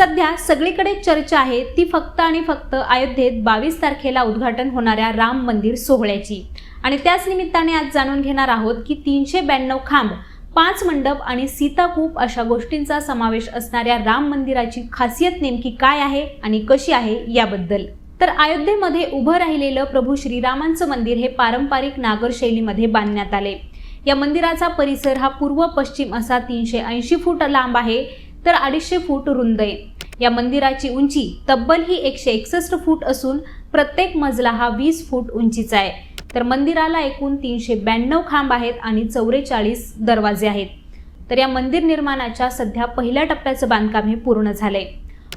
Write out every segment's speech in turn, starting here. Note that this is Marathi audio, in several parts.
सध्या सगळीकडे चर्चा आहे. ती फक्त आणि फक्त अयोध्येत बावीस तारखेला उद्घाटन होणाऱ्या राम मंदिर सोहळ्याची. आणि त्याच निमित्ताने आज जाणून घेणार आहोत की तीनशे ब्याण्णव खांब पाच मंडप आणि सीताकूप अशा गोष्टींचा समावेश असणाऱ्या राम मंदिराची खासियत नेमकी काय आहे आणि कशी आहे याबद्दल. तर अयोध्येमध्ये उभं राहिलेलं प्रभू श्रीरामांचं मंदिर हे पारंपरिक नागर शैलीमध्ये बांधण्यात आले. या मंदिराचा परिसर हा पूर्व पश्चिम असा तीनशे ऐंशी फूट लांब आहे तर अडीचशे फूट रुंद आहे. या मंदिराची उंची तब्बल ही एकशे एकसष्ट फूट असून प्रत्येक मजला हा वीस फूट उंचीचा आहे. तर मंदिराला एकूण तीनशे ब्याण्णव खांब आहेत आणि चौवेचाळीस दरवाजे आहेत. तर या मंदिर निर्माणाच्या सध्या पहिल्या टप्प्याचं बांधकाम हे पूर्ण झालंय.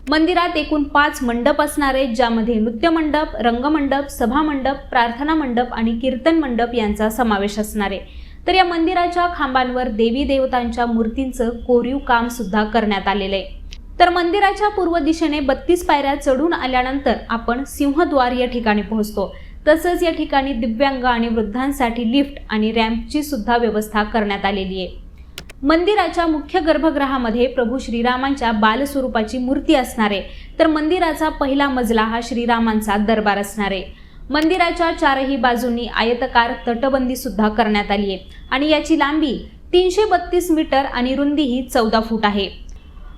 मंदिरात एकूण पाच मंडप असणार आहेत ज्यामध्ये नृत्य मंडप रंगमंडप सभामंडप प्रार्थना मंडप आणि कीर्तन मंडप यांचा समावेश असणार आहे. तर या मंदिराच्या खांबांवर देवी देवतांच्या मूर्तींचं कोरीव काम सुद्धा करण्यात आलेलं आहे. तर मंदिराच्या पूर्व दिशेने बत्तीस पायऱ्या चढून आल्यानंतर आपण सिंहद्वार या ठिकाणी पोहोचतो. तसंच या ठिकाणी दिव्यांग आणि वृद्धांसाठी लिफ्ट आणि रॅम्पची सुद्धा व्यवस्था करण्यात आलेली आहे. मंदिराच्या मुख्य गर्भगृहामध्ये प्रभू श्रीरामांच्या बालस्वरूपाची मूर्ती असणार आहे. तर मंदिराचा पहिला मजला हा श्रीरामांचा दरबार असणार आहे. मंदिराच्या चारही बाजूंनी आयतकार तटबंदी सुद्धा करण्यात आली आहे. आणि याची लांबी तीनशे बत्तीस मीटर आणि रुंदी ही चौदा फूट आहे.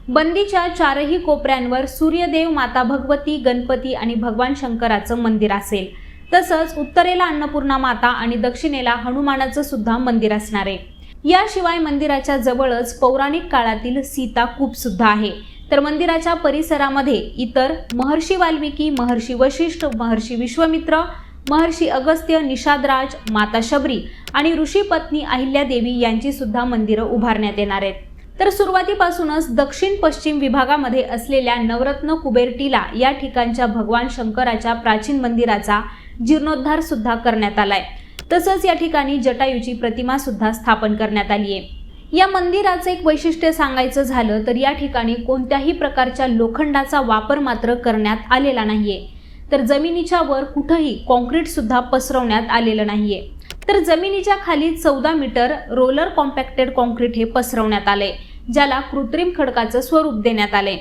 बंदीच्या चारही कोपऱ्यांवर सूर्यदेव माता भगवती गणपती आणि भगवान शंकराचं मंदिर असेल. तसंच उत्तरेला अन्नपूर्णा माता आणि दक्षिणेला हनुमानाचं सुद्धा मंदिर असणार आहे. याशिवाय मंदिराच्या जवळच पौराणिक काळातील सीता कूप सुद्धा आहे. तर मंदिराच्या परिसरामध्ये इतर महर्षी वाल्मिकी महर्षी वशिष्ठ महर्षी विश्वमित्र महर्षी अगस्त्य निषादराज माता शबरी आणि ऋषी पत्नी अहिल्यादेवी यांची सुद्धा मंदिरं उभारण्यात येणार आहेत. तर सुरुवातीपासूनच दक्षिण पश्चिम विभागामध्ये असलेल्या नवरत्न कुबेरटीला या ठिकाणच्या भगवान शंकराच्या प्राचीन मंदिराचा जीर्णोद्धार सुद्धा करण्यात आलाय. तसंच या ठिकाणी जटायूची प्रतिमा सुद्धा स्थापन करण्यात आली आहे. या मंदिराचं एक वैशिष्ट्य सांगायचं झालं तर या ठिकाणी कोणत्याही प्रकारच्या लोखंडाचा वापर मात्र करण्यात आलेला नाहीये. तर जमिनीच्या वर कुठंही कॉन्क्रीट सुद्धा पसरवण्यात आलेलं नाहीये. तर जमिनीच्या खाली चौदा मीटर रोलर कॉम्पॅक्टेड कॉन्क्रीट हे पसरवण्यात आले ज्याला कृत्रिम खडकाचं स्वरूप देण्यात आले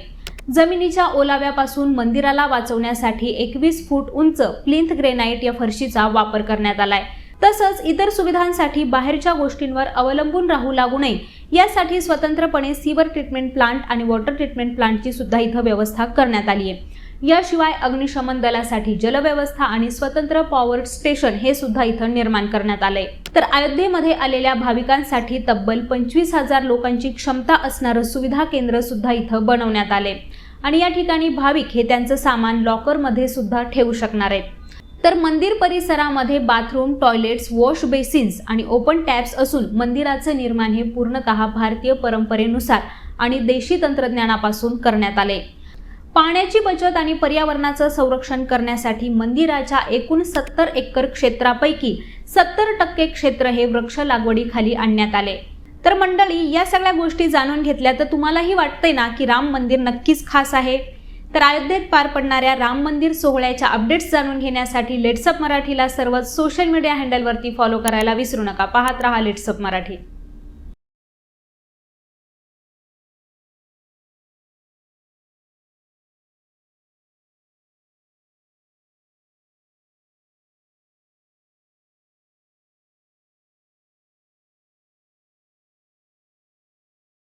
जमिनीच्या ओलाव्यापासून मंदिराला वाचवण्यासाठी एकवीस फूट उंच प्लिंथ ग्रेनाइट या फरशीचा वापर करण्यात आलाय. तसंच इतर सुविधांसाठी बाहेरच्या गोष्टींवर अवलंबून राहू लागू नये यासाठी स्वतंत्रपणे सीवर ट्रीटमेंट प्लांट आणि वॉटर ट्रीटमेंट प्लांटची सुद्धा इथं व्यवस्था करण्यात आली आहे याशिवाय अग्निशमन दलासाठी जलव्यवस्था आणि स्वतंत्र पॉवर स्टेशन हे सुद्धा इथं निर्माण करण्यात आलंय तर अयोध्येमध्ये आलेल्या भाविकांसाठी तब्बल पंचवीस हजार लोकांची क्षमता असणारं सुविधा केंद्र सुद्धा इथं बनवण्यात आले. आणि या ठिकाणी भाविक हे त्यांचं सामान लॉकरमध्ये सुद्धा ठेवू शकणार आहेत. तर मंदिर परिसरामध्ये बाथरूम टॉयलेट्स वॉश बेसिन्स आणि ओपन टॅप्स असून मंदिराचं निर्माण हे पूर्णतः भारतीय परंपरेनुसार आणि देशी तंत्रज्ञानापासून करण्यात आले. पाण्याची बचत आणि पर्यावरणाचं संरक्षण करण्यासाठी मंदिराच्या एकूण सत्तर एकर क्षेत्रापैकी सत्तर टक्के क्षेत्र हे वृक्ष लागवडीखाली आणण्यात आले. तर मंडळी या सगळ्या गोष्टी जाणून घेतल्या तर तुम्हालाही वाटतंय ना की राम मंदिर नक्कीच खास आहे? तर अयोध्येत पार पडणाऱ्या राम मंदिर सोहळ्याच्या अपडेट्स जाणून घेण्यासाठी लेट्सअप मराठीला सर्व सोशल मीडिया हँडलवरती फॉलो करायला विसरू नका. पाहत राहा लेट्सअप मराठी.